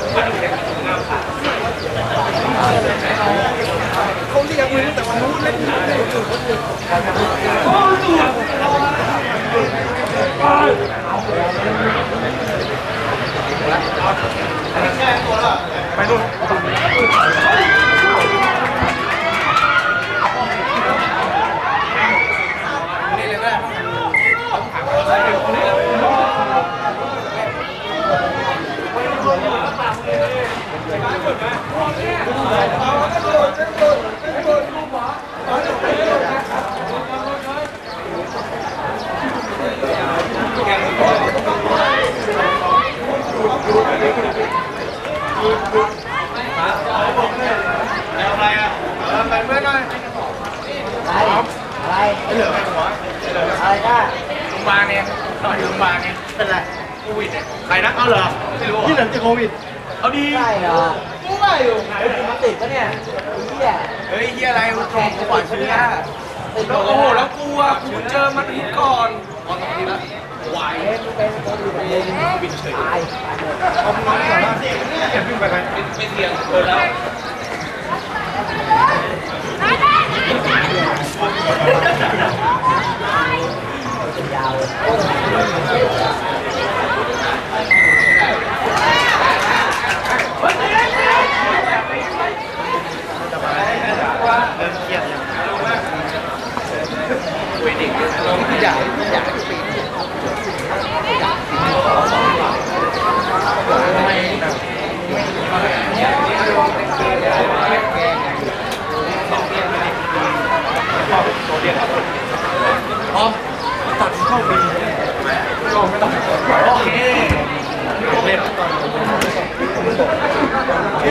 อะไรอะไปเพื่อนหน่อยอะไรอะไรไม่เหลือไปหัว อะไรก็โรงพยาบาลเนี่ยตอนอยู่โรงพยาบาลเนี่ยเป็นไร โควิดเนี่ยใครนะเอาเหรอไม่รู้ที่หลังจะโควิด เอาดี ใช่เหรอ อยู่ไอ้ยมันติดปะเนี่ยเหี้ยเฮ้ยเฮียอะไรมันตรงกูปล่อยเชื้อแล้วโอ้โหแล้วกูอะกูเจอมันทิตย์ก่อนก่อนตอนนี้ละไหวเป็นคนอยู่ในบินเฉยตายตายหมดเอามึงนอนก่อนนะเสียงวิ่งไปไหมไม่เสียงเออแล้วเป็นยาวเลย เริ่มเครียดยังเวดิกเราไม่ อยากอยากให้ปีนพร้อมตัดเข้าปีก็ไม่ต้องโอเคเล่นเ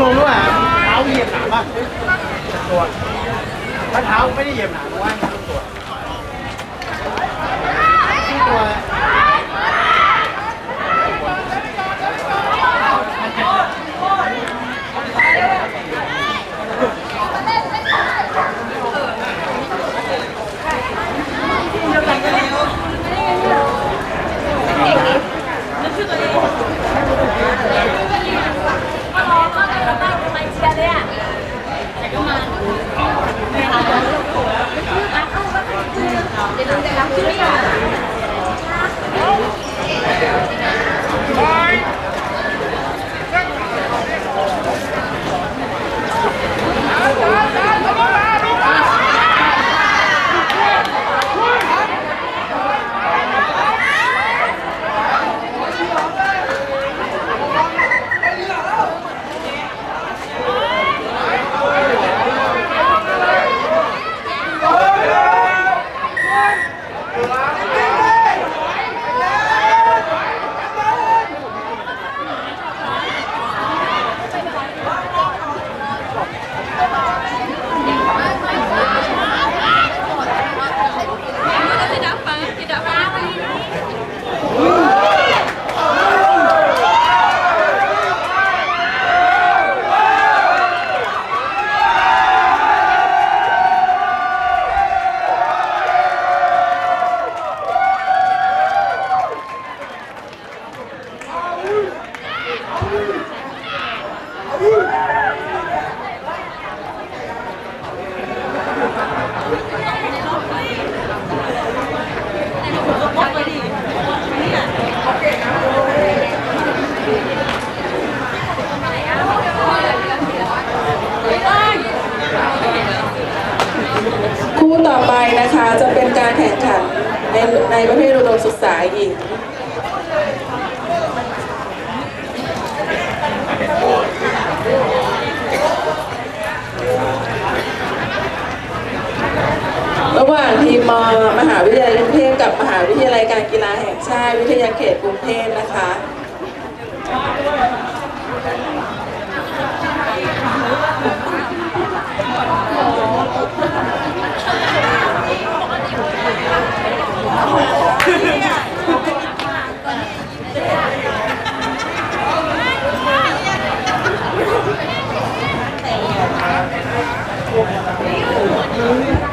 ลงด้วยเท้าเหยียบหนามป่ะตัวถ้าเท้าไม่ได้เหยียบหนามว่า อุดมศึกษาหญิงระหว่างทีมมมหาวิทยาลัยกรุงเทพกับมหาวิทยาลัยการกีฬาแห่งชาติวิทยาเขตกรุงเทพนะคะ พี่